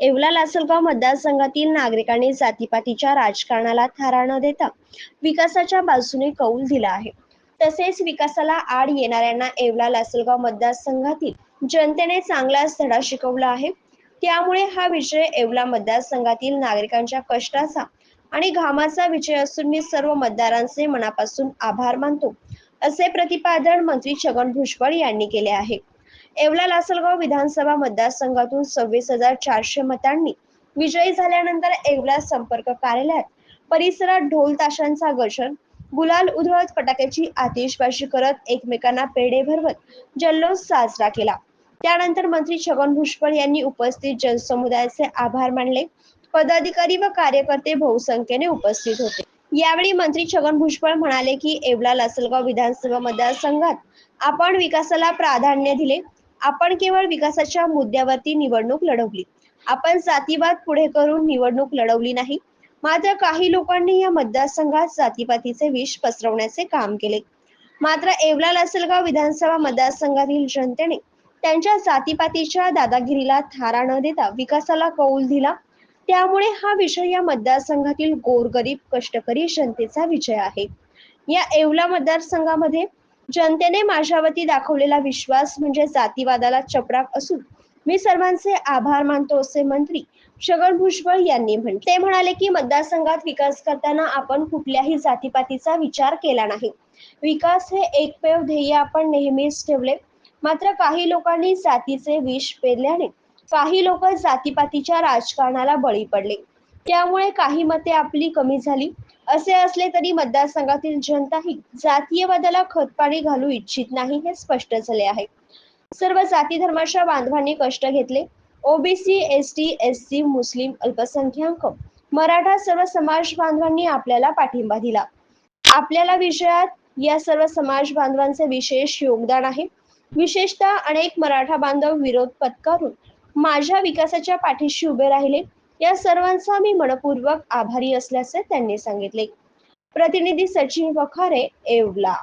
येवला लासलगाव मतदारसंघातील नागरिकांनी जातीपातीच्या राजकारणाला थारा न देता विकासाच्या बाजूने कौल दिला आहे. तसेच विकासाला आड येणाऱ्यांना येवला लासलगाव मतदारसंघातील जनतेने चांगलाच धडा शिकवला आहे. त्यामुळे हा विजय येवला मतदारसंघातील नागरिकांच्या कष्टाचा आणि घामाचा विजय असून मी सर्व मतदारांचे मनापासून आभार मानतो असे प्रतिपादन मंत्री छगन भुजबळ यांनी केले आहे. येवला लासलगाव विधानसभा मतदारसंघातून सव्वीस हजार चारशे मतांनी विजयी झाल्यानंतर येवला संपर्क कार्यालयात परिसरात ढोल ताशांचा गजर गुलाल उधळत फटाक्याची आतिषबाजी करत एकमेकांना पेढे भरवत जल्लोष साजरा केला. त्यानंतर मंत्री छगन भुजबळ यांनी उपस्थित जनसमुदायाचे आभार मानले. पदाधिकारी व कार्यकर्ते बहुसंख्येने उपस्थित होते. यावेळी मंत्री छगन भुजबळ म्हणाले की येवला लासलगाव विधानसभा मतदारसंघात आपण विकासाला प्राधान्य दिले. आपण केवळ विकासाच्या मुद्द्यावरती निवडणूक लढवली. आपण जातीवाद पुढे करून निवडणूक लढवली नाही. मात्र काही लोकांनी या मतदारसंघात जातीपातीचे विष पसरवण्याचे काम केले. मात्र येवला लासलगाव विधानसभा मतदारसंघातील जनतेने त्यांच्या जातीपातीच्या दादागिरीला थारा न देता विकासाला कौल दिला. त्यामुळे हा विषय या मतदारसंघातील गोरगरीब कष्टकरी जनतेचा विजय आहे. या येवला मतदारसंघामध्ये जनतेने माझ्यावरती दाखवलेला विश्वास म्हणजे जातीवादाला चपराक असून मी सर्वांचे आभार मानतो असे मंत्री छगन भुजबळ यांनी म्हटले. ते म्हणाले की मतदारसंघात विकास करताना आपण कुठल्याही जातीपातीचा विचार केला नाही. विकास हे एकमेव ध्येय आपण नेहमीच ठेवले. मात्र काही लोकांनी जातीचे विष पेरल्याने काही लोक जातीपातीच्या राजकारणाला बळी पडले. त्यामुळे काही मते आपली कमी झाली. असे असले तरी मतदारसंघातील जनता ही जातीयवादाला खतपाणी घालू इच्छित नाही हे स्पष्ट झाले आहे. सर्व जाती धर्माच्या बांधवांनी कष्ट घेतले. OBC S T S C मुस्लिम अल्पसंख्याक मराठा सर्व समाज बांधवांनी आपल्याला पाठिंबा दिला. आपल्याला विषयात या सर्व समाज बांधवांचे विशेष योगदान आहे. विशेषतः अनेक मराठा बांधव विरोध पत्करून माझ्या विकासाच्या पाठीशी उभे राहिले. या सर्वांचा मी मनपूर्वक आभारी असल्याचे त्यांनी सांगितले. प्रतिनिधी सचिन वखारे एवला